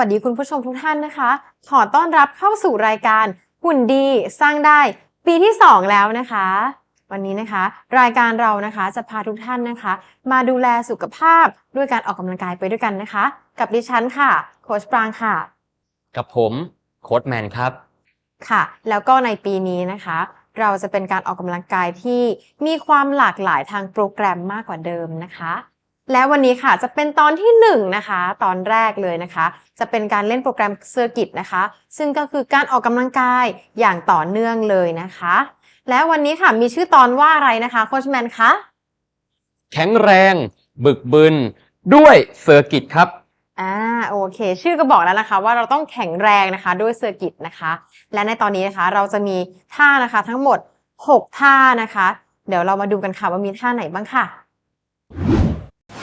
วัสดีคุณผู้ชมทุกท่านนะคะ ขอต้อนรับเข้าสู่รายการหุ่นดีสร้างได้ ปีที่ 2 แล้วนะคะ วันนี้นะคะ รายการเรานะคะจะพาทุกท่านนะคะ มาดูแลสุขภาพด้วยการออกกำลังกายไปด้วยกันนะคะ กับดิฉันค่ะ โค้ชปรางค่ะ กับผมโค้ดแมนครับค่ะ แล้วก็ในปีนี้นะคะ เราจะเป็นการออกกำลังกายที่มีความหลากหลายทางโปรแกรมมากกว่าเดิมนะคะ และวันนี้ค่ะจะเป็นตอนที่1นงนะคะ ตอนแรกเลยนะคะ จะเป็นการเล่นโปรแกรมเซอร์กิตนะคะ ซึ่งก็คือการออกกำลังกายอย่างต่อเนื่องเลยนะคะ และวันนี้ค่ะมีชื่อตอนว่าอะไรนะคะโค้ชแมนคะแข็งแรง บึกบึน ด้วยเซอร์กิตครับอ่าโอเค ชื่อก็บอกแล้วนะคะ ว่าเราต้องแข็งแรงนะคะ ด้วยเซอร์กิตนะคะ และในตอนนี้นะคะเราจะมีท่านะคะทั้งหมด 6 ท่านะคะ เดี๋ยวเรามาดูกันค่ะว่ามีท่าไหนบ้างค่ะ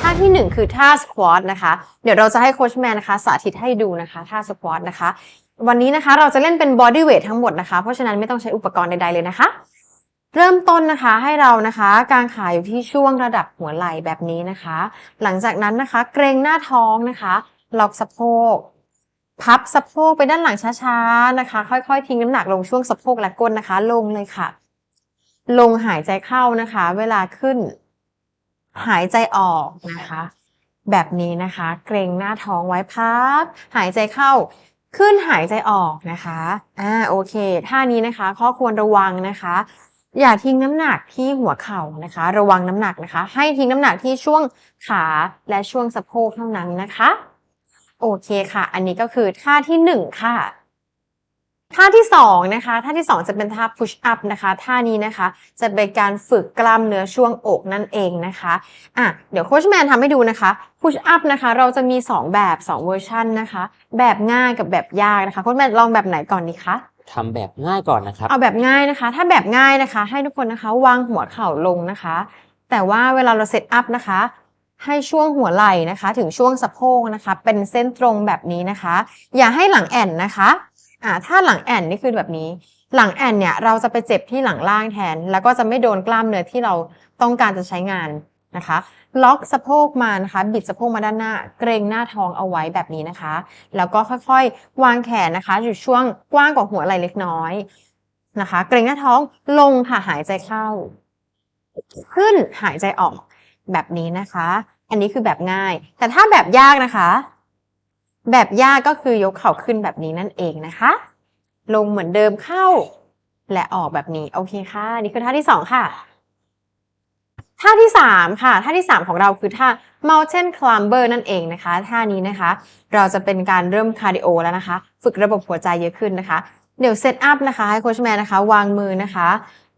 ท่าที่ 1 คือท่าสควอตนะคะ เดี๋ยวเราจะให้โค้ชแมนนะคะ สาธิตให้ดูนะคะ ท่าสควอตนะคะ วันนี้นะคะเราจะเล่นเป็นบอดี้เวททั้งหมดนะคะ เพราะฉะนั้นไม่ต้องใช้อุปกรณ์ใดๆเลยนะคะ เริ่มต้นนะคะให้เรานะคะกางขาอยู่ที่ช่วงระดับหัวไหล่แบบนี้นะคะ หลังจากนั้นนะคะเกรงหน้าท้องนะคะล็อกสะโพก พับสะโพกไปด้านหลังช้าๆนะคะ ค่อยๆ ทิ้งน้ำหนักลงช่วงสะโพกและก้นนะคะ ลงเลยค่ะ ลงหายใจเข้านะคะ เวลาขึ้น หายใจออกนะคะ แบบนี้นะคะ เกรงหน้าท้องไว้พับ หายใจเข้าขึ้นหายใจออกนะคะอ่าโอเคท่านี้นะคะ ข้อควรระวังนะคะ อย่าทิ้งน้ำหนักที่หัวเข่านะคะ ระวังน้ำหนักนะคะ ให้ทิ้งน้ำหนักที่ช่วงขาและช่วงสะโพกเท่านั้นนะคะ โอเคค่ะ อันนี้ก็คือท่าที่หนึ่งค่ะ ท่าที่สองนะคะท่าที่สองจะเป็นท่า push up นะคะท่านี้นะคะจะเป็นการฝึกกล้ามเนื้อช่วงอกนั่นเองนะคะอะเดี๋ยวโค้ชแมนทำให้ดูนะคะ push up นะคะเราจะมี 2 แบบ2เวอร์ชันนะคะแบบง่ายกับแบบยากนะคะโค้ชแมนลองแบบไหนก่อนดีคะทำแบบง่ายก่อนนะครับ เอาแบบง่ายนะคะ ถ้าแบบง่ายนะคะ ให้ทุกคนนะคะวางหัวเข่าลงนะคะ แต่ว่าเวลาเราเซตอัพนะคะ ให้ช่วงหัวไหล่นะคะ ถึงช่วงสะโพกนะคะ เป็นเส้นตรงแบบนี้นะคะ อย่าให้หลังแอนนะคะ อ่าถ้าหลังแอนนี่คือแบบนี้ หลังแอนเนี่ยเราจะไปเจ็บที่หลังล่างแทน แล้วก็จะไม่โดนกล้ามเนื้อที่เราต้องการจะใช้งานนะคะ ล็อกสะโพกมานะคะบิดสะโพกมาด้านหน้า เกรงหน้าท้องเอาไว้แบบนี้นะคะ แล้วก็ค่อยๆ วางแขนนะคะ อยู่ช่วงกว้างกว่าหัวไหล่เล็กน้อยนะคะ เกรงหน้าท้องลงค่ะหายใจเข้า ขึ้นหายใจออกแบบนี้นะคะ อันนี้คือแบบง่าย แต่ถ้าแบบยากนะคะ แบบยากก็คือยกเข่าขึ้นแบบนี้นั่นเองนะคะ ลงเหมือนเดิมเข้า และออกแบบนี้โอเคค่ะ นี่คือท่าที่สองค่ะ ท่าที่สามค่ะ ท่าที่สามของเราคือท่า mountain climber นั่นเองนะคะ ท่านี้นะคะ เราจะเป็นการเริ่มคาร์ดิโอแล้วนะคะ ฝึกระบบหัวใจเยอะขึ้นนะคะ เดี๋ยวเซตอัพนะคะให้โค้ชแมนนะคะ วางมือนะคะ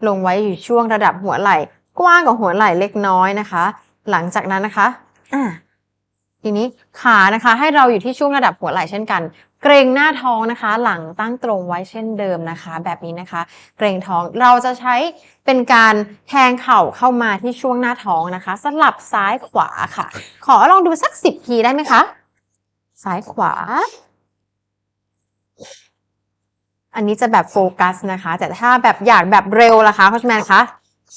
ลงไว้อยู่ช่วงระดับหัวไหล่ กว้างกว่าหัวไหล่เล็กน้อยนะคะ หลังจากนั้นนะคะอ่า ทีนี้ขานะคะให้เราอยู่ที่ช่วงระดับหัวไหล่เช่นกัน เกรงหน้าท้องนะคะ หลังตั้งตรงไว้เช่นเดิมนะคะ แบบนี้นะคะ เกรงท้องเราจะใช้เป็นการแทงเข่าเข้ามาที่ช่วงหน้าท้องนะคะ สลับซ้ายขวาค่ะ ขอลองดูสักสิบทีได้ไหมคะ ซ้ายขวา อันนี้จะแบบโฟกัสนะคะ แต่ถ้าแบบอยากแบบเร็วล่ะคะโค้ชแมนคะ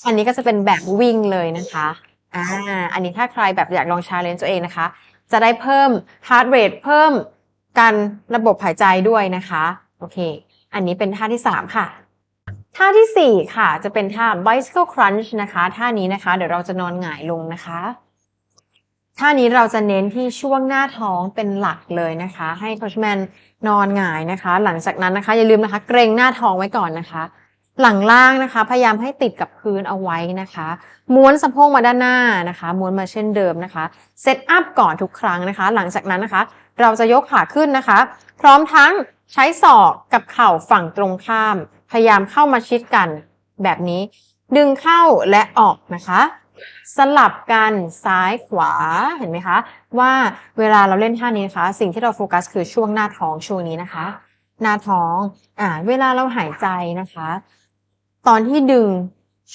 อันนี้ก็จะเป็นแบบวิ่งเลยนะคะอ่าอันนี้ถ้าใครแบบอยากลองชาเลนจ์ตัวเองนะคะ จะได้เพิ่ม heart rate เพิ่มการระบบหายใจด้วยนะคะ โอเค อันนี้เป็นท่าที่ 3 ค่ะ ท่าทีสี่ 4 ค่ะ จะเป็นท่า bicycle crunch นะคะ ท่านี้นะคะ เดี๋ยวเราจะนอนหงายลงนะคะ ท่านี้เราจะเน้นที่ช่วงหน้าท้องเป็นหลักเลยนะคะ ให้โคชแมนนอนหงายนะคะ หลังจากนั้นนะคะอย่าลืมนะคะ เกรงหน้าท้องไว้ก่อนนะคะ หลังล่างนะคะ พยายามให้ติดกับพื้นเอาไว้นะคะ ม้วนสะโพกมาด้านหน้านะคะ ม้วนมาเช่นเดิมนะคะ เซตอัพก่อนทุกครั้งนะคะ หลังจากนั้นนะคะ เราจะยกขาขึ้นนะคะ พร้อมทั้งใช้ศอกกับเข่าฝั่งตรงข้าม พยายามเข้ามาชิดกันแบบนี้ ดึงเข้าและออกนะคะ สลับกันซ้ายขวาเห็นไหมคะ ว่าเวลาเราเล่นท่านี้นะคะ สิ่งที่เราโฟกัสคือช่วงหน้าท้องช่วงนี้นะคะ หน้าท้องอ่าเวลาเราหายใจนะคะ ตอนที่ดึง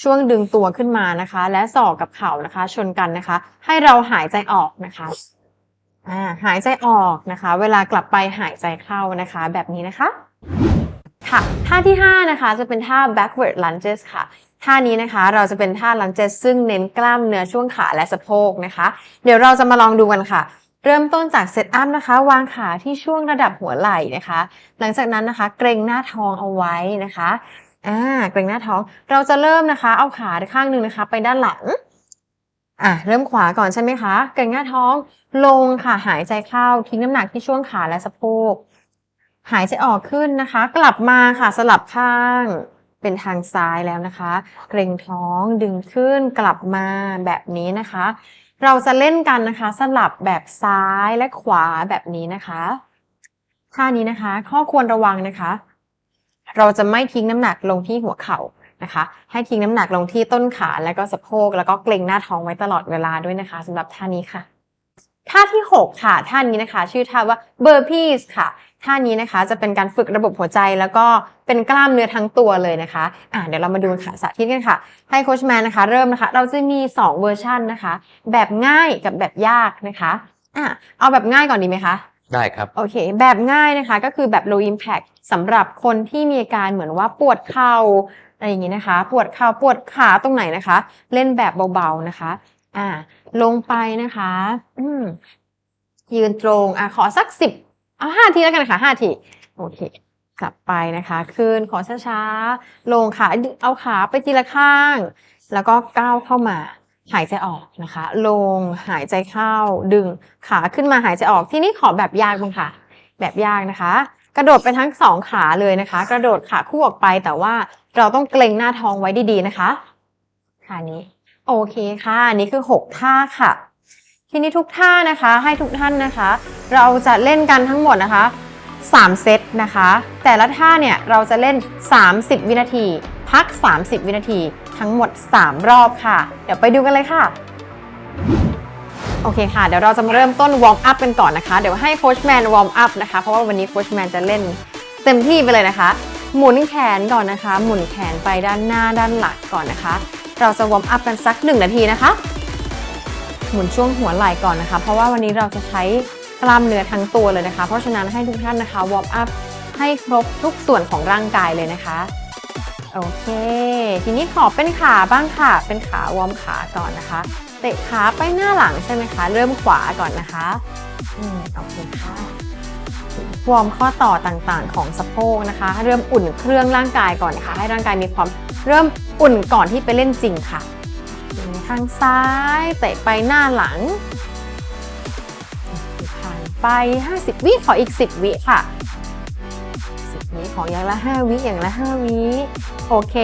ช่วงดึงตัวขึ้นมานะคะ และศอกกับเข่านะคะ ชนกันนะคะ ให้เราหายใจออกนะคะอ่าหายใจออกนะคะ เวลากลับไปหายใจเข้านะคะ แบบนี้นะคะค่ะท่าที่ 5 นะคะจะเป็นท่า backward lunges ค่ะ ท่านี้นะคะเราจะเป็นท่า lunges ซึ่งเน้นกล้ามเนื้อช่วงขาและสะโพกนะคะ เดี๋ยวเราจะมาลองดูกันค่ะ เริ่มต้นจากเซตอัพนะคะ วางขาที่ช่วงระดับหัวไหล่นะคะ หลังจากนั้นนะคะ เกรงหน้าท้องเอาไว้นะคะ อ่าเกรงหน้าท้อง เราจะเริ่มนะคะ เอาขาข้างหนึ่งนะคะ ไปด้านหลัง อะเริ่มขวาก่อนใช่ไหมคะ เกรงหน้าท้อง ลงค่ะหายใจเข้าทิ้งน้ำหนักที่ช่วงขาและสะโพก หายใจออกขึ้นนะคะ กลับมาค่ะสลับข้างเป็นทางซ้ายแล้วนะคะ เกรงท้องดึงขึ้นกลับมาแบบนี้นะคะ เราจะเล่นกันนะคะ สลับแบบซ้ายและขวาแบบนี้นะคะท่านี้นะคะ ข้อควรระวังนะคะ เราจะไม่ทิ้งน้ำหนักลงที่หัวเข่านะคะ ให้ทิ้งน้ำหนักลงที่ต้นขาแล้วก็สะโพกแล้วก็เกรงหน้าท้องไว้ตลอดเวลาด้วยนะคะสำหรับท่านี้ค่ะ ท่าที่ 6 ค่ะ ท่านี้นะคะ ชื่อท่าว่า burpees ค่ะ ท่านี้นะคะจะเป็นการฝึกระบบหัวใจแล้วก็เป็นกล้ามเนื้อทั้งตัวเลยนะคะอะเดี๋ยวเรามาดูค่ะสาธิตกันค่ะ ให้โค้ชแมนนะคะ เริ่มนะคะ เราจะมี 2 เวอร์ชันนะคะ แบบง่ายกับแบบยากนะคะอะเอาแบบง่ายก่อนดีไหมคะ ได้ครับ โอเค แบบง่ายนะคะก็คือแบบ low impact สำหรับคนที่มีอาการเหมือนว่าปวดเข่าอะไรอย่างนี้นะคะ ปวดเข่าปวดขาตรงไหนนะคะ เล่นแบบเบาๆนะคะ อ่า ลงไปนะคะ อืมยืนตรงอะขอสักสิบเอาห้าทีแล้วกันค่ะห้าทีโอเคกลับไปนะคะขึ้นขอช้าๆลงค่ะเอาขาไปทีละข้าง แล้วก็ก้าวเข้ามา หายใจออกนะคะ ลงหายใจเข้าดึงขาขึ้นมาหายใจออกที่นี่ขอแบบยากบ้างค่ะ แบบยากนะคะ กระโดดไปทั้งสองขาเลยนะคะ กระโดดขาคู่ออกไปแต่ว่าเราต้องเกรงหน้าท้องไว้ดีๆนะคะท่านี้โอเคค่ะอันนี่คือ 6 ท่าค่ะ ทีนี้ทุกท่านะคะ ให้ทุกท่านนะคะ เราจะเล่นกันทั้งหมดนะคะ 3 เซตนะคะ แต่ละท่าเนี่ยเราจะเล่น 30 วินาที พัก 30 วินาที ทั้งหมด 3 รอบค่ะ เดี๋ยวไปดูกันเลยค่ะ โอเคค่ะ เดี๋ยวเราจะมาเริ่มต้นวอร์มอัพกันก่อนนะคะ เดี๋ยวให้โค้ชแมนวอร์มอัพนะคะ เพราะว่าวันนี้โค้ชแมนจะเล่นเต็มที่ไปเลยนะคะ หมุนแขนก่อนนะคะ หมุนแขนไปด้านหน้าด้านหลังก่อนนะคะ เราจะวอร์มอัพกันสัก 1 นาทีนะคะ หมุนช่วงหัวไหล่ก่อนนะคะ เพราะว่าวันนี้เราจะใช้ กล้ามเนื้อทั้งตัวเลยนะคะ เพราะฉะนั้นให้ทุกท่านนะคะวอร์มอัพให้ครบทุกส่วนของร่างกายเลยนะคะ โอเค ทีนี้ขอเป็นขาบ้างค่ะ เป็นขาวอร์มขาก่อนนะคะ เตะขาไปหน้าหลังใช่ไหมคะ เริ่มขวาก่อนนะคะอืมโอเคค่ะวอร์มข้อต่อต่างๆ ของสะโพกนะคะ เริ่มอุ่นเครื่องร่างกายก่อนนะคะ ให้ร่างกายมีความเริ่มอุ่นก่อนที่ไปเล่นจริงค่ะทางซ้ายเตะไปหน้าหลัง ไป 50 วิขออีก 10 วิค่ะ 10 วิขออย่างละ 5 วิอย่างละ 5 วิโอเค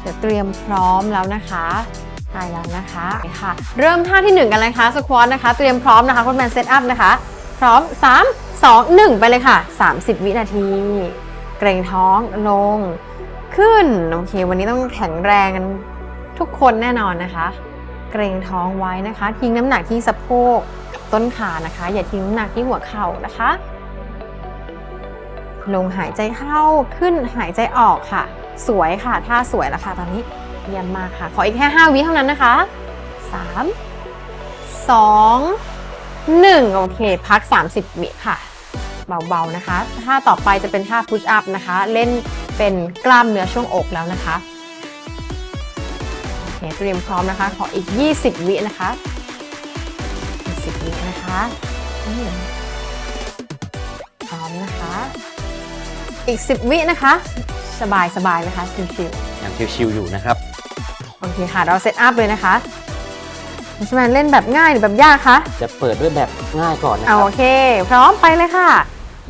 เดี๋ยวเตรียมพร้อมแล้วนะคะได้แล้วนะคะค่ะ เริ่มท่าที่ 1 กันเลยค่ะสควอตนะคะ เตรียมพร้อมนะคะคุณแมนเซตอัพนะคะ พร้อม 3 2 1 ไปเลยค่ะ 30 วินาที เกรงท้องลง ขึ้น โอเค วันนี้ต้องแข็งแรงกันทุกคนแน่นอนนะคะ เกรงท้องไว้นะคะ ทิ้งน้ำหนักที่สะโพก ต้นขานะคะ อย่าทิ้งหนักที่หัวเข่านะคะ ลงหายใจเข้าขึ้นหายใจออกค่ะ สวยค่ะท่าสวยแล้วค่ะ ตอนนี้เยี่ยมมากค่ะ ขออีกแค่ 5 วิเท่านั้นนะคะ 3 2 1 โอเค พัก 30 วิค่ะ เบาๆนะคะท่าต่อไปจะเป็นท่า push up นะคะ เล่นเป็นกล้ามเนื้อช่วงอกแล้วนะคะ โอเค เตรียมพร้อมนะคะ ขออีก 20 วินะคะ นะคะอืมพร้อมนะคะ อีก 10 วินะคะ สบายสบายๆนะคะชิวอย่างชิวๆอยู่นะครับ ๆโอเคค่ะ เราเซตอัพเลยนะคะใช่ไหมเล่นแบบง่ายหรือแบบยากคะ จะเปิดด้วยแบบง่ายก่อนนะคเอารัโอบเค พร้อมไปเลยค่ะ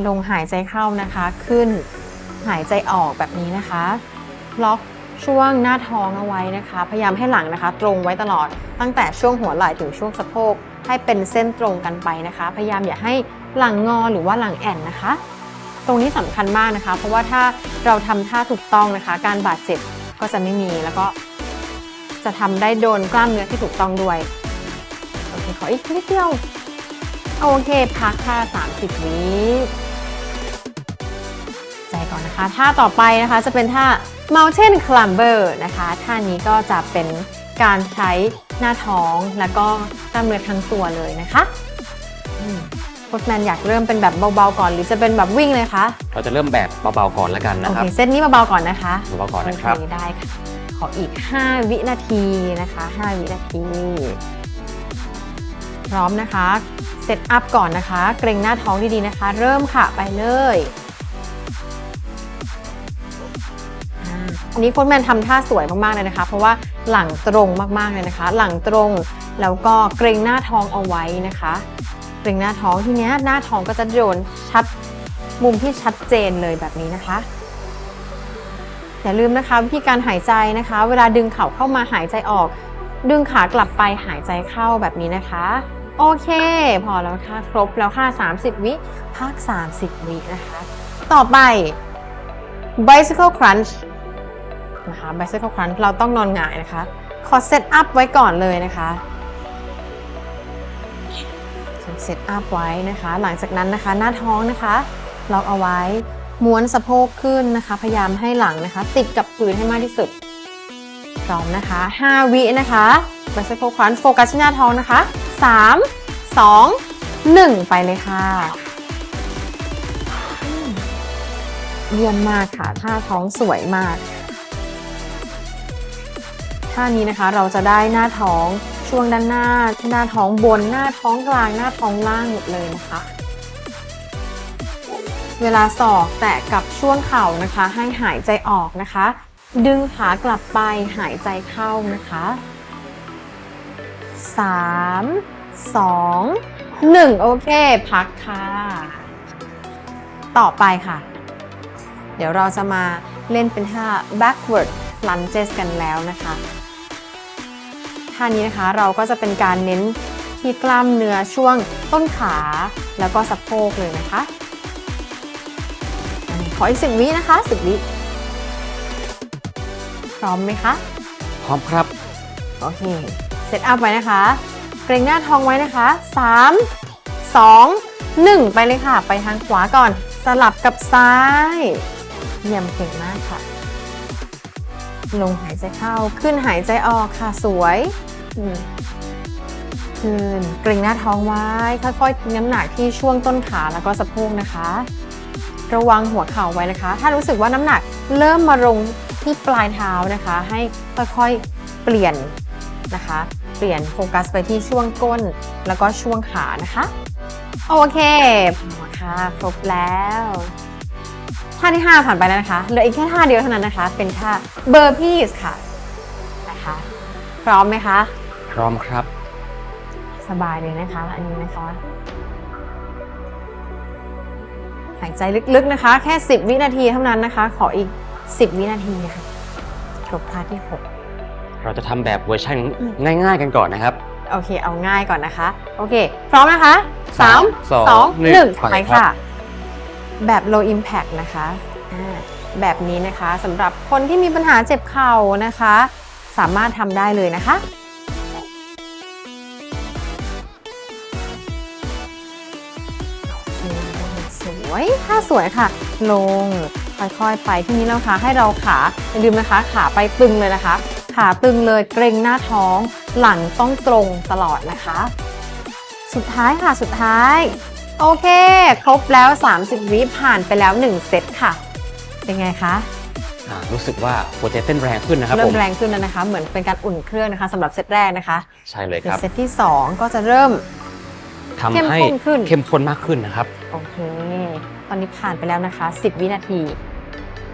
ลงหายใจเข้านะคะ ขึ้นหายใจออกแบบนี้นะคะ ล็อก ช่วงหน้าท้องเอาไว้นะคะ พยายามให้หลังนะคะ ตรงไว้ตลอด ตั้งแต่ช่วงหัวไหล่ถึงช่วงสะโพกให้เป็นเส้นตรงกันไปนะคะ พยายามอย่าให้หลังงอหรือว่าหลังแอนนะคะ ตรงนี้สำคัญมากนะคะ เพราะว่าถ้าเราทำท่าถูกต้องนะคะ การบาดเจ็บก็จะไม่มีแล้วก็จะทำได้โดนกล้ามเนื้อที่ถูกต้องด้วยโอเคขออีกนิดเดียวโอเคพักค่ะ30 วิใจก่อนนะคะท่าต่อไปนะคะจะเป็นท่า mountain climber นะคะท่านี้ก็จะเป็นการใช้หน้าท้องแล้วก็กล้ามเนื้อทั้งตัวเลยนะคะโค้ชแมนอยากเริ่มเป็นแบบเบาๆก่อน หรือจะเป็นแบบวิ่งเลยคะ เราจะเริ่มแบบเบาๆก่อนแล้วกันโอนะคเครับเซตนี้เบาๆก่อนนะคะเบาๆก่อนนะครับโอเได้ค่ะ ขออีก 5 วินาทีนะคะ 5 วินาที พร้อมนะคะ เซตอัพก่อนนะคะ เกรงหน้าท้องดีๆนะคะ เริ่มค่ะไปเลย อันนี้โค้ชแมนทำท่าสวยมากๆเลยนะคะ เพราะว่าหลังตรงมากๆเลยนะคะ หลังตรงแล้วก็เกรงหน้าท้องเอาไว้นะคะเกรงหน้าท้องทีเนี้ยหน้าท้องก็จะโดนชัดมุมที่ชัดเจนเลยแบบนี้นะคะอย่าลืมนะคะวิธีการหายใจนะคะ เวลาดึงเข่าเข้ามาหายใจออก ดึงขากลับไปหายใจเข้าแบบนี้นะคะ โอเค พอแล้วค่ะครบแล้วค่ะ 30 วิพัก 30 วินะคะ ต่อไป bicycle crunch นะคะ bicycle crunch เราต้องนอนหงายนะคะ ขอเซตอัพไว้ก่อนเลยนะคะเซตอัพไว้นะคะ หลังจากนั้นนะคะ หน้าท้องนะคะล็อกเอาไว้ม้วนสะโพกขึ้นนะคะ พยายามให้หลังนะคะ ติดกับพื้นให้มากที่สุดพร้อมนะคะ 5 วินะคะ bicycle crunch โฟกัสที่หน้าท้องนะคะ 3 2 1 ไปเลยค่ะ เยี่ยมมากค่ะท่าท้องสวยมาก ท่านี้นะคะเราจะได้หน้าท้องช่วงด้านหน้า หน้าท้องบน หน้าท้องกลาง หน้าท้องล่างหมดเลยนะคะ เวลาศอกแตะกับช่วงเข่านะคะ ให้หายใจออกนะคะ ดึงขากลับไปหายใจเข้านะคะ 3 2 1 โอเค พักค่ะ ต่อไปค่ะ เดี๋ยวเราจะมาเล่นเป็นท่า backward lunges กันแล้วนะคะ ท่านี้นะคะ เราก็จะเป็นการเน้นที่กล้ามเนื้อช่วงต้นขาแล้วก็สะโพกเลยนะคะขออีกสิบวินะคะสิบวิพร้อมไหมคะ พร้อมครับ โอเค เซตอัพไว้นะคะ เกรงหน้าท้องไว้นะคะ 3 2 1 ไปเลยค่ะ ไปทางขวาก่อน สลับกับซ้าย เยี่ยมเก่งมากค่ะ ลงหายใจเข้าขึ้นหายใจออกค่ะสวย อืมขึ้นเกรงหน้าท้องไว้ ค่อยๆทิ้งน้ำหนักที่ช่วงต้นขาแล้วก็สะโพกนะคะ ระวังหัวเข่าไว้นะคะ ถ้ารู้สึกว่าน้ำหนักเริ่มมาลงที่ปลายเท้านะคะ ให้ค่อยๆเปลี่ยนนะคะ เปลี่ยนโฟกัสไปที่ช่วงก้นแล้วก็ช่วงขานะคะ โอเคพอค่ะครบแล้วท่าที่ 5 ผ่านไปแล้วนะคะ เหลืออีกแค่ท่าเดียวเท่านั้นนะคะ เป็นท่าเบอร์พีสค่ะนะคะ พร้อมไหมคะ พร้อมครับ สบายเลยนะคะ อันนี้นะคะ หายใจลึกๆนะคะ แค่ 10 วินาทีเท่านั้นนะคะ ขออีก 10 วินาทีค่ะครบท่าที่เราจะทำแบบเวอร์ชันง่าย ๆ กันก่อนนะครับ6โอเค เอาง่ายก่อนนะคะ โอเค พร้อมนะคะสาม3สอง2หนึ่ง1ไปไปครับค่ะ แบบ low impact นะคะอ่าแบบนี้นะคะสำหรับคนที่มีปัญหาเจ็บเข่านะคะ สามารถทำได้เลยนะคะ วยท่าสวยค่ะ ลง ค่อยๆ ไปที่นี้แล้วค่ะให้เราขาอย่าลืมนะคะ ขาไปตึงเลยนะคะ ขาตึงเลยเกรงหน้าท้อง หลังต้องตรงตลอดนะคะ สุดท้ายค่ะสุดท้าย โอเค ครบแล้ว 30 วิผ่านไปแล้ว 1 เซตค่ะ เป็นไงคะอ่ารู้สึกว่าหัวใจเต้นแรงขึ้นนะครับเริ่ผมมแรงขึ้นแล้วนะคะ เหมือนเป็นการอุ่นเครื่องนะคะสำหรับเซตแรกนะคะใช่เลยเดี๋คยวรับเซตที่ 2 ก็จะเริ่ม ทำให้เข้มข้นขึ้น เข้มข้นมากขึ้นนะครับ โอเค ตอนนี้ผ่านไปแล้วนะคะ 10 วินาที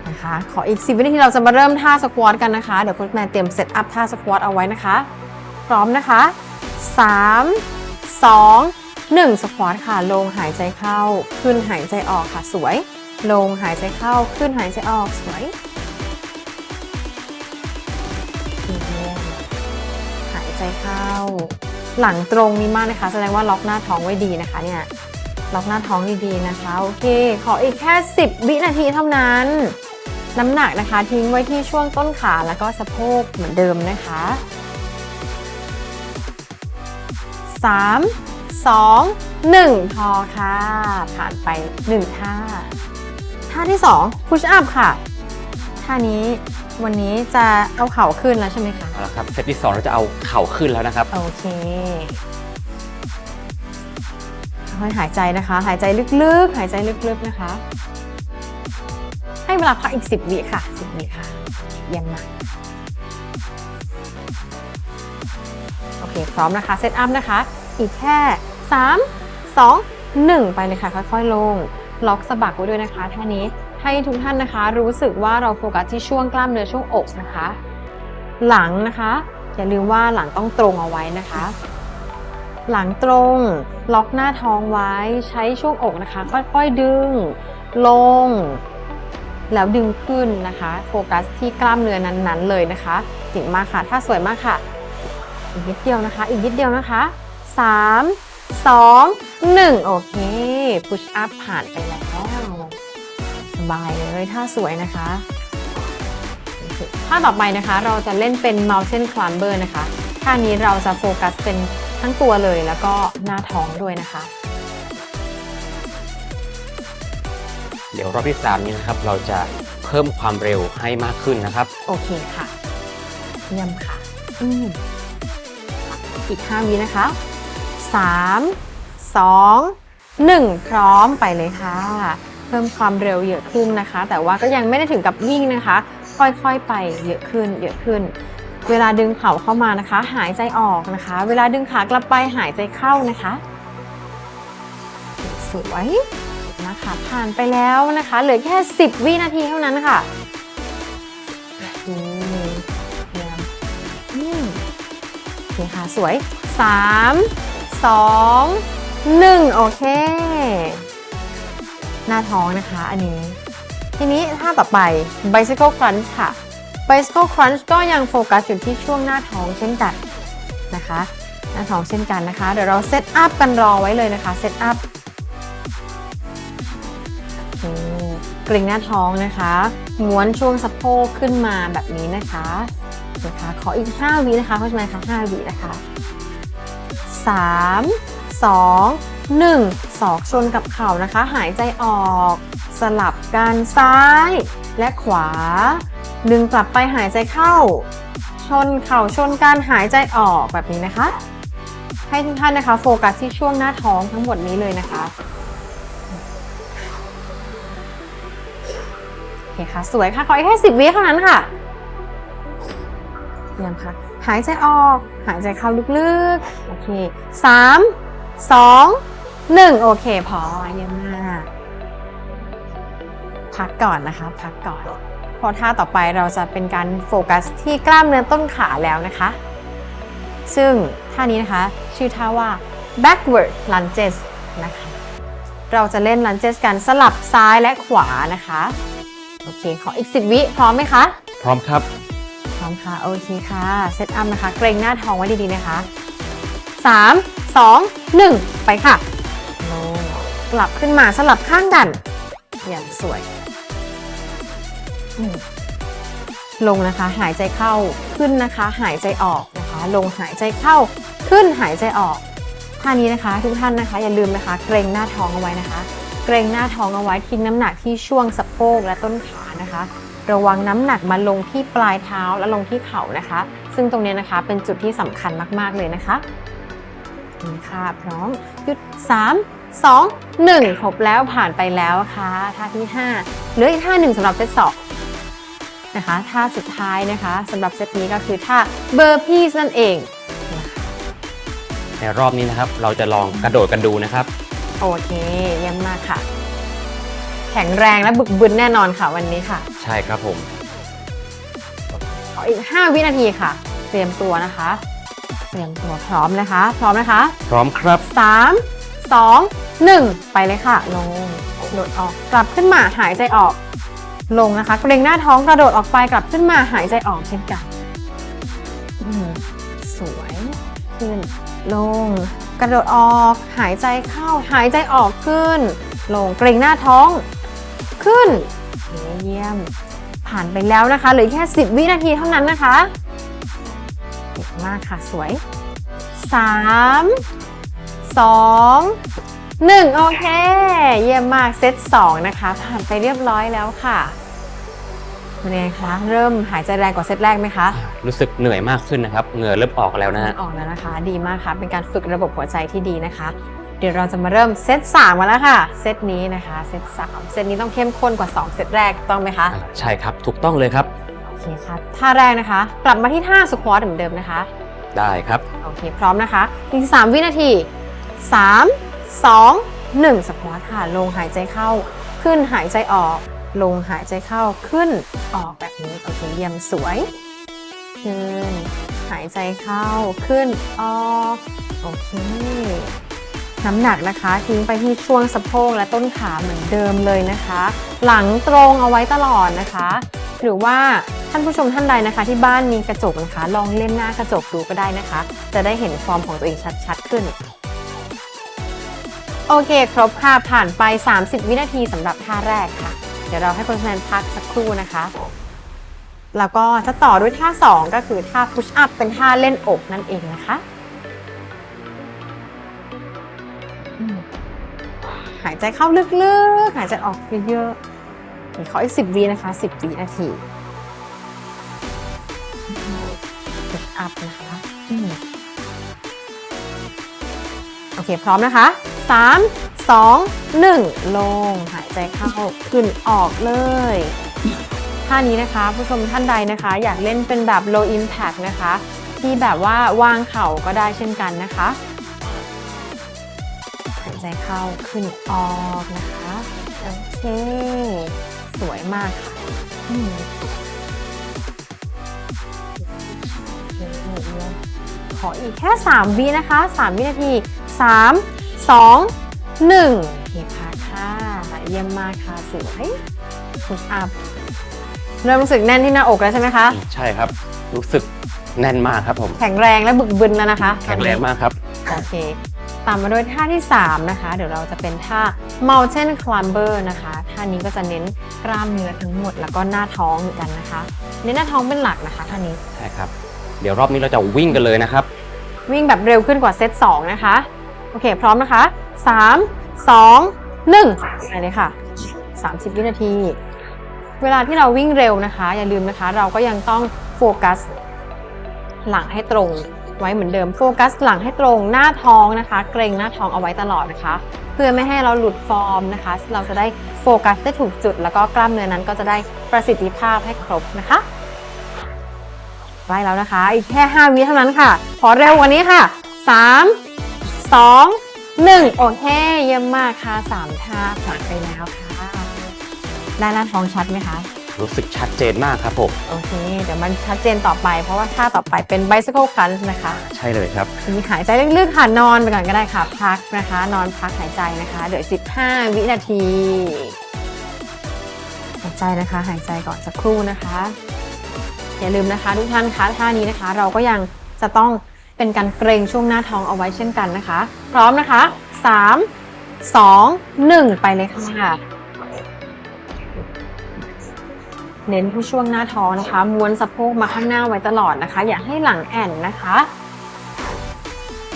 นะคะ ขออีก 10 วินาทีเราจะมาเริ่มท่าสควอตกันนะคะ เดี๋ยวคุณแม่เตรียมเซตอัพท่าสควอตเอาไว้นะคะ พร้อมนะคะ 3 2 1 สควอตค่ะ ลงหายใจเข้า ขึ้นหายใจออกค่ะ สวย ลงหายใจเข้า ขึ้นหายใจออก สวยหายใจเข้า หลังตรงนี้มากนะคะ แสดงว่าล็อกหน้าท้องไว้ดีนะคะเนี่ย ล็อกหน้าท้องดีๆนะคะ โอเค ขออีกแค่ 10 วินาทีเท่านั้น น้ำหนักนะคะทิ้งไว้ที่ช่วงต้นขาแล้วก็สะโพกเหมือนเดิมนะคะ 3 2 1 พอค่ะ ผ่านไป 1 ท่า ท่าที่2 push up ค่ะ ท่านี้วันนี้จะเอาเข่าขึ้นแล้วใช่ไหมคะ เอาละครับเซตที่สองเราจะเอาเข่าขึ้นแล้วนะครับ โอเค ค่อยๆหายใจนะคะ หายใจลึกๆ หายใจลึกๆนะคะ ให้เวลาพักอีก 10 วิค่ะ 10 วิค่ะ เยี่ยมมากโอเค พร้อมนะคะ เซตอัพนะคะ อีกแค่ 3 2 1 ไปเลยค่ะ ค่อยๆ ลง ล็อกสะบักไว้ด้วยนะคะท่านี้ ให้ทุกท่านนะคะ รู้สึกว่าเราโฟกัสที่ช่วงกล้ามเนื้อช่วงอกนะคะ หลังนะคะ อย่าลืมว่าหลังต้องตรงเอาไว้นะคะ หลังตรง ล็อกหน้าท้องไว้ใช้ช่วงอกนะคะ ค่อยๆดึง ลง แล้วดึงขึ้นนะคะ โฟกัสที่กล้ามเนื้อนั้นๆเลยนะคะเก่งมากค่ะ ถ้าสวยมากค่ะ อีกนิดเดียวนะคะ อีกนิดเดียวนะคะ 3 2 1 โอเค พุชอัพผ่านไปแล้วสบายเลยถ้าสวยนะคะท่าต่อไปนะคะ เราจะเล่นเป็น mountain climber นะคะท่านี้เราจะโฟกัสเป็น ทั้งตัวเลยแล้วก็หน้าท้องด้วยนะคะ เดี๋ยวรอบที่สามนี้นะครับ เราจะเพิ่มความเร็วให้มากขึ้นนะครับ โอเคค่ะเยี่ยมค่ะอืมอีก 5วินะคะ 3 2 1 พร้อมไปเลยค่ะ เพิ่มความเร็วเยอะขึ้นนะคะ แต่ว่าก็ยังไม่ได้ถึงกับวิ่งนะคะ ค่อยๆไปเยอะขึ้นเยอะขึ้น เวลาดึงเข่าเข้ามานะคะ หายใจออกนะคะ เวลาดึงขากลับไปหายใจเข้านะคะสวยนะคะผ่านไปแล้วนะคะ เหลือแค่ 10 วินาทีเท่านั้นค่ะอืมเยี่อืมโอเคค่ะสวย 3 2 1 โอเค หน้าท้องนะคะอันนี้ ทีนี้ท่าต่อไป bicycle crunch ค่ะ bicycle crunch ก็ยังโฟกัสอยู่ที่ช่วงหน้าท้องเช่นกันนะคะ หน้าท้องเช่นกันนะคะ เดี๋ยวเราเซตอัพกันรอไว้เลยนะคะ เซตอัพโอเคเกร็งหน้าท้องนะคะ ม้วนช่วงสะโพกขึ้นมาแบบนี้นะคะนะคะ ขออีก 5วินะคะ เพราะฉะนั้นคะ5วินะคะ 3 2 1ศอกชนกับเข่านะคะ หายใจออก สลับกันซ้ายและขวา ดึงกลับไปหายใจเข้า ชนเข่าชนกันหายใจออกแบบนี้นะคะ ให้ทุกท่านนะคะ โฟกัสที่ช่วงหน้าท้องทั้งหมดนี้เลยนะคะโอเคค่ะ สวยค่ะ ขออีกแค่สิบวิเท่านั้นค่ะเยี่ยมค่ะ หายใจออก หายใจเข้าลึกๆ โอเคสามสองหนึ่งโอเค พอเยี่ยมมาก พักก่อนนะคะ พักก่อน พราะท่าต่อไปเราจะเป็นการโฟกัสที่กล้ามเนื้อต้นขาแล้วนะคะ ซึ่งท่านี้นะคะ ชื่อท่าว่า backward lunges นะคะ เราจะเล่น lunges กันสลับซ้ายและขวานะคะ โอเค ขออีก 10 วิพร้อมไหมคะ พร้อมครับ พร้อมค่ะ โอเคค่ะ เซตอัพนะคะ เกรงหน้าท้องไว้ดีๆนะคะ 3 2 1 ไปค่ะลงกลับขึ้นมาสลับข้างกันอย่างสวยอืม ลงนะคะ หายใจเข้าขึ้นนะคะ หายใจออกนะคะ ลงหายใจเข้าขึ้นหายใจออกท่านี้นะคะ ทุกท่านนะคะ อย่าลืมนะคะ เกรงหน้าท้องเอาไว้นะคะ เกรงหน้าท้องเอาไว้ทิ้งน้ำหนักที่ช่วงสะโพกและต้นขานะคะ ระวังน้ำหนักมาลงที่ปลายเท้าและลงที่เข่านะคะ ซึ่งตรงนี้นะคะเป็นจุดที่สำคัญมาก ๆเลยนะคะนี่ค่ะพร้อมหยุด 3 2 1 ครบแล้วผ่านไปแล้วค่ะท่าที่ 5เหลืออีกท่าหนึ่งสำหรับเซตสอง นะคะท่าสุดท้ายนะคะสำหรับเซตนี้ก็คือท่าเบอร์พีสนั่นเองนะคะในรอบนี้นะครับเราจะลองกระโดดกันดูนะครับ โอเคเยี่ยมมากค่ะ แข็งแรงและบึกบึนแน่นอนค่ะวันนี้ค่ะใช่ครับผมขออีก 5 วินาทีค่ะ เตรียมตัวนะคะ เตรียมตัวพร้อมนะคะ พร้อมนะคะ พร้อมครับ 3 2 1 ไปเลยค่ะลงโดดออกกลับขึ้นมาหายใจออก ลงนะคะ เกรงหน้าท้องกระโดดออกไปกลับขึ้นมาหายใจออกเช่นกันสวยขึ้น ลง กระโดดออก หายใจเข้า หายใจออกขึ้น ลงเกรงหน้าท้อง ขึ้นเยี่ยม ผ่านไปแล้วนะคะเหลือแค่ 10 วินาทีเท่านั้นนะคะเก่งมากค่ะสวย 3 2 1 โอเค เยี่ยมมากเซต2นะคะ ผ่านไปเรียบร้อยแล้วค่ะเป็นไงคะเริ่มหายใจแรงกว่าเซตแรกไหมคะ รู้สึกเหนื่อยมากขึ้นนะครับ เหงื่อเริ่มออกแล้วนะฮะออกแล้วนะคะ ดีมากค่ะ เป็นการฝึกระบบหัวใจที่ดีนะคะ เดี๋ยวเราจะมาเริ่มเซต3มาแล้วค่ะ เซตนี้นะคะ เซต3เซตนี้ต้องเข้มข้นกว่า 2 เซตแรกถูกต้องไหมคะ ใช่ครับ ถูกต้องเลยครับ โอเคค่ะท่าแรกนะคะ กลับมาที่ท่าสควอตเหมือนเดิมนะคะ ได้ครับ โอเค พร้อมนะคะอีก3วินาที 3 2 1 สควอตค่ะ ลงหายใจเข้า ขึ้นหายใจออก ลงหายใจเข้า ขึ้นออกแบบนี้ โอเค เยี่ยมสวย ขึ้น หายใจเข้า ขึ้น ออก โอเค น้ำหนักนะคะ ทิ้งไปที่ช่วงสะโพกและต้นขาเหมือนเดิมเลยนะคะ หลังตรงเอาไว้ตลอดนะคะ หรือว่าท่านผู้ชมท่านใดนะคะ ที่บ้านมีกระจกนะคะ ลองเล่นหน้ากระจกดูก็ได้นะคะ จะได้เห็นฟอร์มของตัวเองชัดๆขึ้น โอเค ครบค่ะ ผ่านไป 30 วินาทีสำหรับท่าแรกค่ะ เดี๋ยวเราให้คนแฟนพักสักครู่นะคะ แล้วก็จะต่อด้วยท่า 2 ก็คือท่า push up เป็นท่าเล่นอกนั่นเองนะคะ หายใจเข้าลึกๆ หายใจออกเยอะๆขออีก 10วินะคะ 10วินาที push up นะคะ เคพร้อมนะคะ 3 2 1 ลง หายใจเข้าขึ้นออกเลยท่านี้นะคะผู้ชมท่านใดนะคะ อยากเล่นเป็นแบบ low impact นะคะ ที่แบบว่าวางเข่าก็ได้เช่นกันนะคะหายใจเข้าขึ้นออกนะคะโอเค สวยมากค่ะขออีกแค่ 3 วินะคะ 3 วินาที 3 2 1โอเคพักค่ะเยี่ยมมากค่ะสวย push up เริ่มรู้สึกแน่นที่หน้าอกแล้วใช่ไหมคะ ใช่ครับ รู้สึกแน่นมากครับผม แข็งแรงและบึกบึนแล้วนะคะแข็งแรงมากครับ โอเค ตามมาด้วยท่าที่ 3 นะคะ เดี๋ยวเราจะเป็นท่า mountain climber นะคะ ท่านี้ก็จะเน้นกล้ามเนื้อทั้งหมด แล้วก็หน้าท้องเหมือนกันนะคะ เน้นหน้าท้องเป็นหลักนะคะท่านี้ ใช่ครับ เดี๋ยวรอบนี้เราจะวิ่งกันเลยนะครับ วิ่งแบบเร็วขึ้นกว่าเซต2นะคะ โอเค พร้อมนะคะ 3 2 1ไปเลยค่ะ 30 วินาที เวลาที่เราวิ่งเร็วนะคะ อย่าลืมนะคะ เราก็ยังต้องโฟกัส หลังให้ตรง ไว้เหมือนเดิม โฟกัสหลังให้ตรง หน้าท้องนะคะ เกรงหน้าท้องเอาไว้ตลอดนะคะ เพื่อไม่ให้เราหลุดฟอร์มนะคะ เราจะได้โฟกัสได้ถูกจุด แล้วก็กล้ามเนื้อนั้นก็จะได้ประสิทธิภาพให้ครบนะคะไว้แล้วนะคะ อีกแค่ 5 วิเท่านั้นค่ะ ขอเร็วกว่านี้ค่ะ 3 2 1 โอเค เยี่ยมมากค่ะ3ท่าผ่านไปแล้วค่ะได้หน้าท้องชัดไหมคะ รู้สึกชัดเจนมากครับผม โอเค เดี๋ยวมันชัดเจนต่อไป เพราะว่าท่าต่อไปเป็น bicycle crunch นะคะใช่เลยครับ ทีนี้หายใจลึกๆค่ะนอนไปก่อนก็ได้ค่ะ พักนะคะ นอนพักหายใจนะคะเดี๋ยว15 วินาทีหายใจนะคะ หายใจก่อนสักครู่นะคะ อย่าลืมนะคะ ทุกท่านคะท่านี้นะคะ เราก็ยังจะต้อง เป็นการเกรงช่วงหน้าท้องเอาไว้เช่นกันนะคะ พร้อมนะคะ 3 2 1 ไปเลยค่ะ เน้นที่ช่วงหน้าท้องนะคะ ม้วนสะโพกมาข้างหน้าไว้ตลอดนะคะ อย่าให้หลังแอ่นนะคะ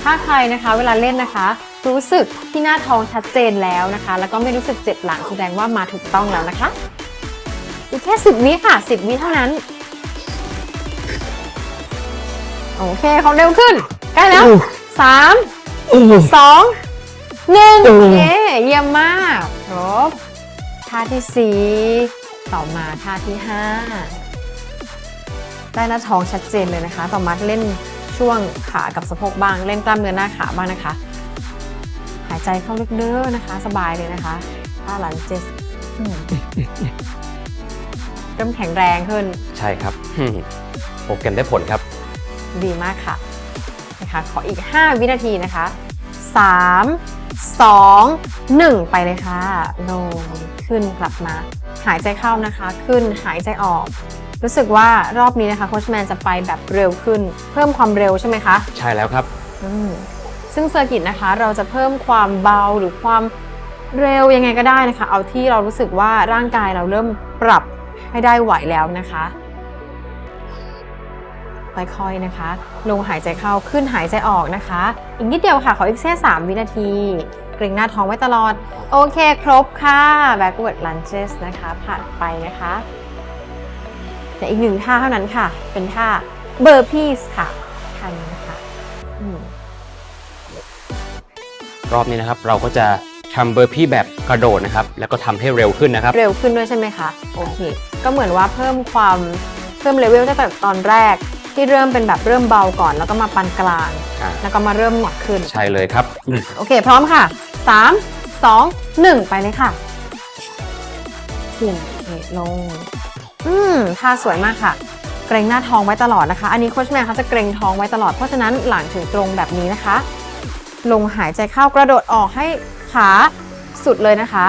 ถ้าใครนะคะเวลาเล่นนะคะ รู้สึกที่หน้าท้องชัดเจนแล้วนะคะ แล้วก็ไม่รู้สึกเจ็บหลังแสดงว่ามาถูกต้องแล้วนะคะ อีกแค่ 10วิค่ะ 10วิเท่านั้น โอเคของเร็วขึ้น ใกล้แล้ว3 2 1โอเคเยี่ยมมากครบท่าที่4ต่อมาท่าที่5ได้หน้าท้องชัดเจนเลยนะคะ ต่อมาเล่นช่วงขากับสะโพกบ้าง เล่นกล้ามเนื้อหน้าขาบ้างนะคะ หายใจเข้าลึกๆนะคะ สบายเลยนะคะท่าหลังเจสอืมเริ่มแข็งแรงขึ้น ใช่ครับโปรแกรมได้ผลครับ ดีมากค่ะนะคะขออีก 5 วินาทีนะคะ 3 2 1 ไปเลยค่ะลงขึ้นกลับมา หายใจเข้านะคะ ขึ้นหายใจออก รู้สึกว่ารอบนี้นะคะโคชแมนจะไปแบบเร็วขึ้น เพิ่มความเร็วใช่ไหมคะ ใช่แล้วครับโอืมซึ่งเซอร์กิตนะคะเราจะเพิ่มความเบาหรือความเร็วยังไงก็ได้นะคะ เอาที่เรารู้สึกว่าร่างกายเราเริ่มปรับให้ได้ไหวแล้วนะคะ ค่อยๆนะคะ ลงหายใจเข้าขึ้นหายใจออกนะคะ อีกนิดเดียวค่ะ ขออีกแค่3วินาที เกรงหน้าท้องไว้ตลอด โอเคครบค่ะ backward lunges นะคะ ผ่านไปนะคะแต่อีกหนึ่งท่าเท่านั้นค่ะ เป็นท่า burpees ค่ะท่านี้นะคะอืมรอบนี้นะครับเราก็จะทำเบอร์พี่แบบกระโดดนะครับ แล้วก็ทำให้เร็วขึ้นนะครับ เร็วขึ้นด้วยใช่ไหมคะ โอเค ก็เหมือนว่าเพิ่มความเพิ่มเลเวลตั้งแต่ตอนแรก ที่เริ่มเป็นแบบเริ่มเบาก่อน แล้วก็มาปานกลาง อ่า แล้วก็มาเริ่มหนักขึ้น ใช่เลยครับ โอเค พร้อมค่ะ 3 2 1 ไปเลยค่ะขึ้นโอเคลง อืมท่าสวยมากค่ะ เกรงหน้าท้องไว้ตลอดนะคะ อันนี้โคชแมนเขาจะเกรงท้องไว้ตลอด เพราะฉะนั้นหลังถึงตรงแบบนี้นะคะ ลงหายใจเข้ากระโดดออกให้ขาสุดเลยนะคะ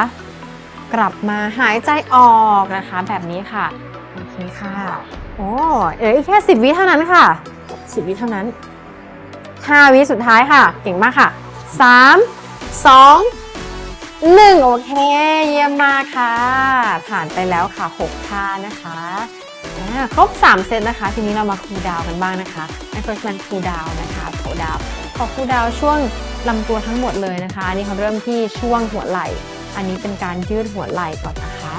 กลับมาหายใจออกนะคะ แบบนี้ค่ะ โอเคค่ะ โอ้เดี๋ยวอีกแค่10วิเท่านั้นค่ะ10วิเท่านั้น5วิสุดท้ายค่ะ เก่งมากค่ะ3 2 1โอเค เยี่ยมมากค่ะ ผ่านไปแล้วค่ะ6ท่านะคะอ่าครบ 3 เซตนะคะ ทีนี้เรามาคูลดาวน์กันบ้างนะคะให้เฟิร์สแมนคูลดาวน์นะคะคูลดาวน์ขอคูลดาวน์ช่วงลำตัวทั้งหมดเลยนะคะ อันนี้เขาเริ่มที่ช่วงหัวไหล่ อันนี้เป็นการยืดหัวไหล่ก่อนนะคะ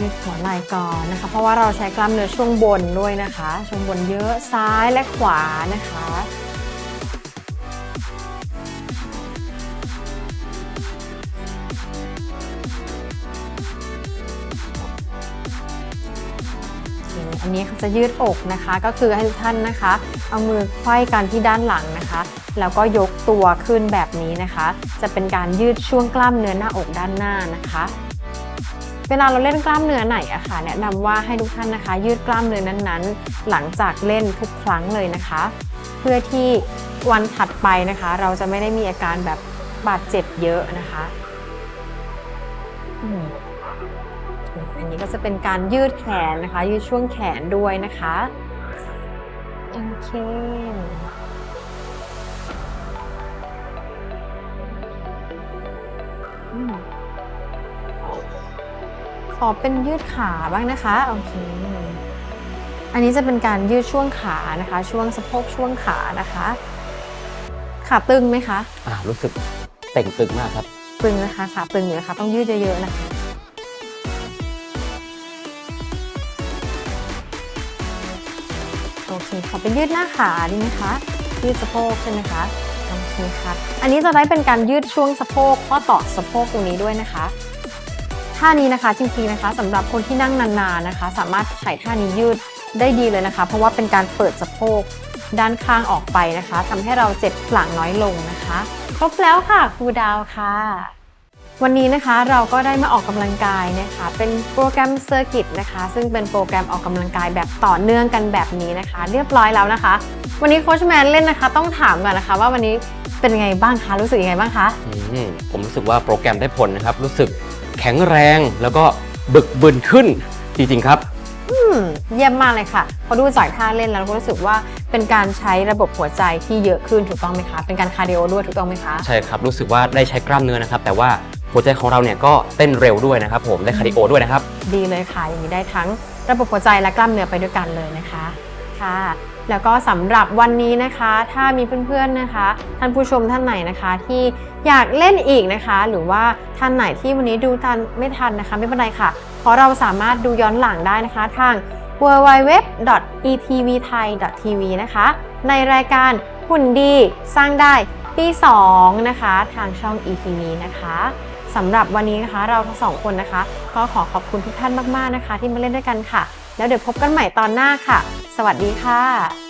ยืดหัวไหล่ก่อนนะคะ เพราะว่าเราใช้กล้ามเนื้อช่วงบนด้วยนะคะ ช่วงบนเยอะซ้ายและขวานะคะอันนี้จะยืดอกนะคะ ก็คือให้ทุกท่านนะคะ เอามือไขว้กันที่ด้านหลังนะคะ แล้วก็ยกตัวขึ้นแบบนี้นะคะ จะเป็นการยืดช่วงกล้ามเนื้อหน้าอกด้านหน้านะคะ เวลาเราเล่นกล้ามเนื้อไหนอะค่ะแนะนำว่าให้ทุกท่านนะคะ ยืดกล้ามเนื้อนั้นๆ หลังจากเล่นทุกครั้งเลยนะคะ เพื่อที่วันถัดไปนะคะ เราจะไม่ได้มีอาการแบบบาดเจ็บเยอะนะคะอันนี้ก็จะเป็นการยืดแขนนะคะ ยืดช่วงแขนด้วยนะคะโอเคอืม ขอเป็นยืดขาบ้างนะคะโอเคอันนี้จะเป็นการยืดช่วงขานะคะ ช่วงสะโพกช่วงขานะคะขาตึงไหมคะอ่ารู้สึกเต่งตึงมากครับ ตึงนะคะขาตึงอยู่นะคะต้องยืดเยอะๆนะคะโอเคขอเป็นยืดหน้าขาดีไหมคะยืดสะโพกใช่ไหมคะโอเคค่ะอันนี้จะได้เป็นการยืดช่วงสะโพกข้อต่อสะโพกตรงนี้ด้วยนะคะ ท่านี้นะคะจริงๆนะคะสำหรับคนที่นั่งนานๆนะคะ สามารถใช้ท่านี้ยืดได้ดีเลยนะคะ เพราะว่าเป็นการเปิดสะโพกด้านข้างออกไปนะคะทำให้เราเจ็บหลังน้อยลงนะคะ ครบแล้วค่ะครูดาวค่ะ วันนี้นะคะเราก็ได้มาออกกำลังกายนะคะ เป็นโปรแกรมเซอร์กิตนะคะ ซึ่งเป็นโปรแกรมออกกำลังกายแบบต่อเนื่องกันแบบนี้นะคะ เรียบร้อยแล้วนะคะ วันนี้โค้ชแมนเล่นนะคะ ต้องถามก่อนนะคะว่าวันนี้เป็นไงบ้างคะรู้สึกยังไงบ้างคะผมรู้สึกว่าโปรแกรมได้ผลนะครับรู้สึก แข็งแรงแล้วก็บึกบึนขึ้นจริงๆครับ อืมเยี่ยมมากเลยค่ะ พอดูจากท่าเล่นแล้วก็รู้สึกว่าเป็นการใช้ระบบหัวใจที่เยอะขึ้นถูกต้องไหมคะ เป็นการคาร์ดิโอด้วยถูกต้องไหมคะ ใช่ครับรู้สึกว่าได้ใช้กล้ามเนื้อนะครับ แต่ว่าหัวใจของเราเนี่ยก็เต้นเร็วด้วยนะครับผมได้คาร์ดิโอด้วยนะครับ ดีเลยค่ะอย่างนี้ได้ทั้งระบบหัวใจและกล้ามเนื้อไปด้วยกันเลยนะคะ ค่ะ แล้วก็สำหรับวันนี้นะคะ ถ้ามีเพื่อนๆนะคะ ท่านผู้ชมท่านไหนนะคะ ที่อยากเล่นอีกนะคะ หรือว่าท่านไหนที่วันนี้ดูทันไม่ทันนะคะ ไม่เป็นไรค่ะ เพราะเราสามารถดูย้อนหลังได้นะคะ ทาง www.etvthai.tv นะคะ ในรายการหุ่นดีสร้างได้ปี2นะคะ ทางช่อง ETV นะคะสำหรับวันนี้นะคะเราทั้งสองคนนะคะ ก็ขอขอบคุณทุกท่านมาก ๆ นะคะ ที่มาเล่นด้วยกันค่ะแล้วเดี๋ยวพบกันใหม่ตอนหน้าค่ะ สวัสดีค่ะ